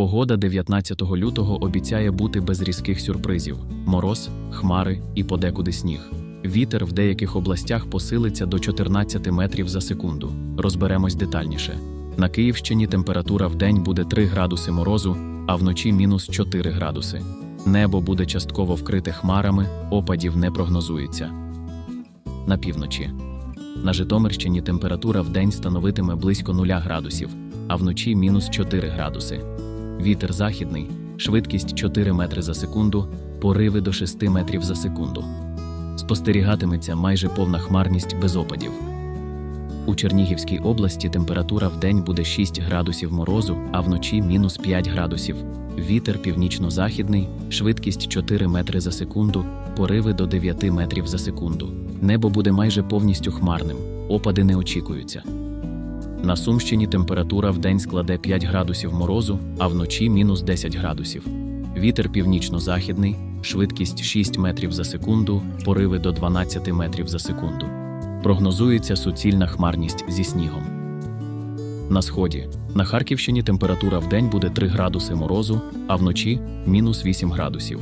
Погода 19 лютого обіцяє бути без різких сюрпризів: мороз, хмари і подекуди сніг. Вітер в деяких областях посилиться до 14 метрів за секунду. Розберемось детальніше. На Київщині температура в день буде 3 градуси морозу, а вночі мінус 4 градуси. Небо буде частково вкрите хмарами, опадів не прогнозується. На півночі. На Житомирщині температура в день становитиме близько 0 градусів, а вночі мінус 4 градуси. Вітер західний, швидкість 4 метри за секунду, пориви до 6 метрів за секунду. Спостерігатиметься майже повна хмарність без опадів. У Чернігівській області температура в день буде 6 градусів морозу, а вночі мінус 5 градусів. Вітер північно-західний, швидкість 4 метри за секунду, пориви до 9 метрів за секунду. Небо буде майже повністю хмарним, опади не очікуються. На Сумщині температура в день складе 5 градусів морозу, а вночі мінус 10 градусів. Вітер північно-західний, швидкість 6 метрів за секунду, пориви до 12 метрів за секунду. Прогнозується суцільна хмарність зі снігом. На сході на Харківщині температура в день буде 3 градуси морозу, а вночі мінус 8 градусів.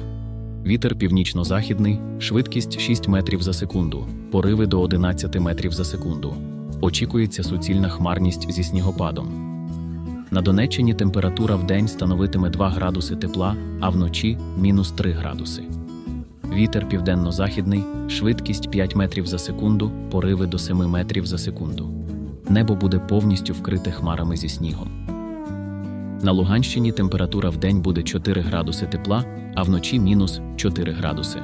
Вітер північно-західний, швидкість 6 метрів за секунду, пориви до 11 метрів за секунду. Очікується суцільна хмарність зі снігопадом. На Донеччині температура в день становитиме 2 градуси тепла, а вночі мінус 3 градуси. Вітер південно-західний, швидкість 5 метрів за секунду, пориви до 7 метрів за секунду. Небо буде повністю вкрите хмарами зі снігом. На Луганщині температура в день буде 4 градуси тепла, а вночі мінус 4 градуси.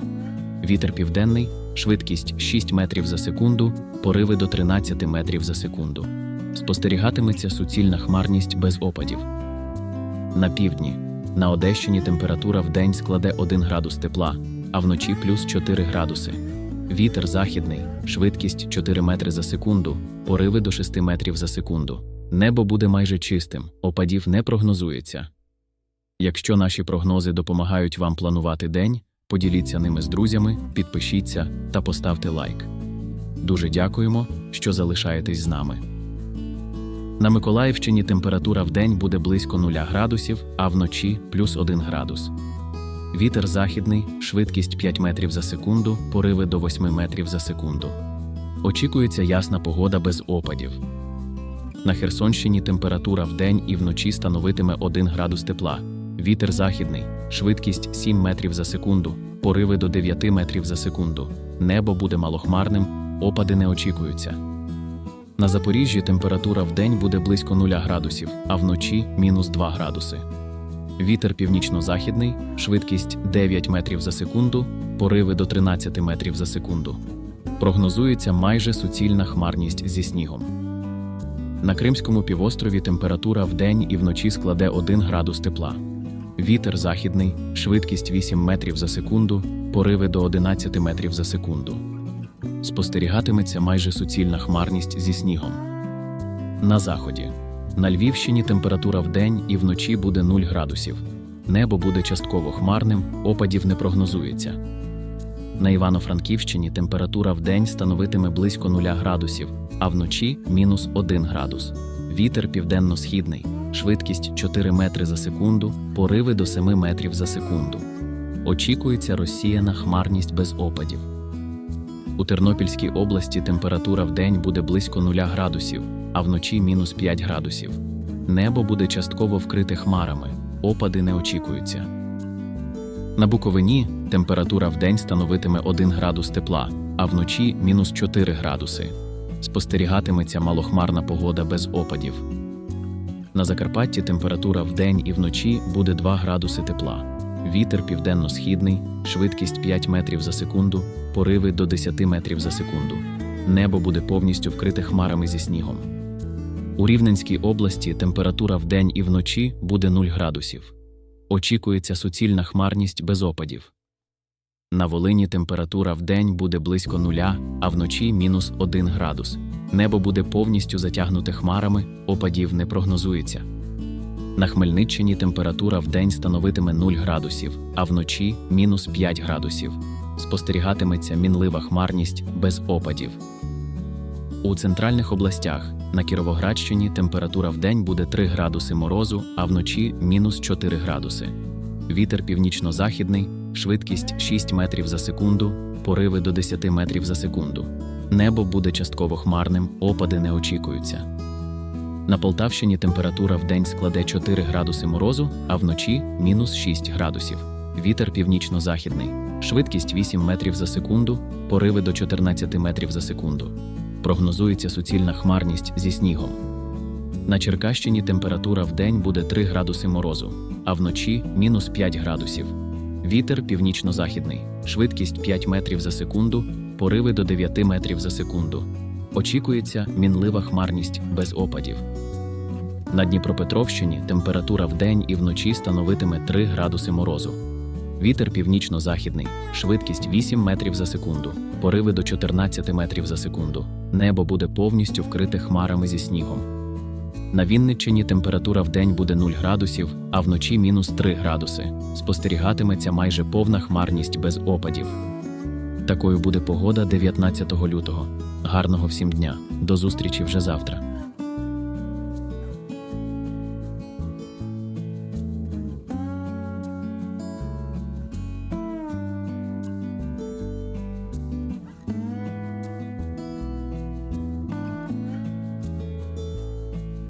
Вітер південний, швидкість 6 метрів за секунду, пориви до 13 метрів за секунду. Спостерігатиметься суцільна хмарність без опадів. На півдні. На Одещині температура в день складе 1 градус тепла, а вночі плюс 4 градуси. Вітер західний, швидкість 4 метри за секунду, пориви до 6 метрів за секунду. Небо буде майже чистим, опадів не прогнозується. Якщо наші прогнози допомагають вам планувати день, поділіться ними з друзями, підпишіться та поставте лайк. Дуже дякуємо, що залишаєтесь з нами. На Миколаївщині температура в день буде близько 0 градусів, а вночі плюс 1 градус. Вітер західний, швидкість 5 метрів за секунду, пориви до 8 метрів за секунду. Очікується ясна погода без опадів. На Херсонщині температура вдень і вночі становитиме 1 градус тепла. Вітер західний, швидкість 7 метрів за секунду, пориви до 9 метрів за секунду. Небо буде малохмарним, опади не очікуються. На Запоріжжі температура вдень буде близько 0 градусів, а вночі мінус 2 градуси. Вітер північно-західний, швидкість 9 метрів за секунду, пориви до 13 метрів за секунду. Прогнозується майже суцільна хмарність зі снігом. На Кримському півострові температура вдень і вночі складе 1 градус тепла. Вітер західний, швидкість 8 метрів за секунду, пориви до 11 метрів за секунду. Спостерігатиметься майже суцільна хмарність зі снігом. На заході. На Львівщині температура вдень і вночі буде 0 градусів. Небо буде частково хмарним, опадів не прогнозується. На Івано-Франківщині температура вдень становитиме близько 0 градусів, а вночі мінус 1 градус. Вітер південно-східний, швидкість 4 метри за секунду, пориви до 7 метрів за секунду. Очікується розсіяна хмарність без опадів. У Тернопільській області температура вдень буде близько 0 градусів, а вночі мінус 5 градусів. Небо буде частково вкрите хмарами, опади не очікуються. На Буковині температура вдень становитиме 1 градус тепла, а вночі мінус 4 градуси. Спостерігатиметься малохмарна погода без опадів. На Закарпатті температура вдень і вночі буде 2 градуси тепла. Вітер південно-східний, швидкість 5 метрів за секунду, пориви до 10 метрів за секунду. Небо буде повністю вкрите хмарами зі снігом. У Рівненській області температура вдень і вночі буде 0 градусів. Очікується суцільна хмарність без опадів. На Волині температура вдень буде близько нуля, а вночі мінус 1 градус. Небо буде повністю затягнуте хмарами, опадів не прогнозується. На Хмельниччині температура вдень становитиме 0 градусів, а вночі мінус 5 градусів. Спостерігатиметься мінлива хмарність без опадів. У центральних областях На Кіровоградщині температура в день буде 3 градуси морозу, а вночі мінус 4 градуси. Вітер північно-західний, швидкість 6 метрів за секунду, пориви до 10 метрів за секунду. Небо буде частково хмарним, опади не очікуються. На Полтавщині температура в день складе 4 градуси морозу, а вночі мінус 6 градусів. Вітер північно-західний, швидкість 8 метрів за секунду, пориви до 14 метрів за секунду. Прогнозується суцільна хмарність зі снігом. На Черкащині температура в день буде 3 градуси морозу, а вночі мінус 5 градусів. Вітер північно-західний, швидкість 5 метрів за секунду, пориви до 9 метрів за секунду. Очікується мінлива хмарність без опадів. На Дніпропетровщині температура вдень і вночі становитиме 3 градуси морозу. Вітер північно-західний, швидкість 8 метрів за секунду, пориви до 14 метрів за секунду. Небо буде повністю вкрите хмарами зі снігом. На Вінниччині температура вдень буде 0 градусів, а вночі мінус 3 градуси. Спостерігатиметься майже повна хмарність без опадів. Такою буде погода 19 лютого. Гарного всім дня. До зустрічі вже завтра.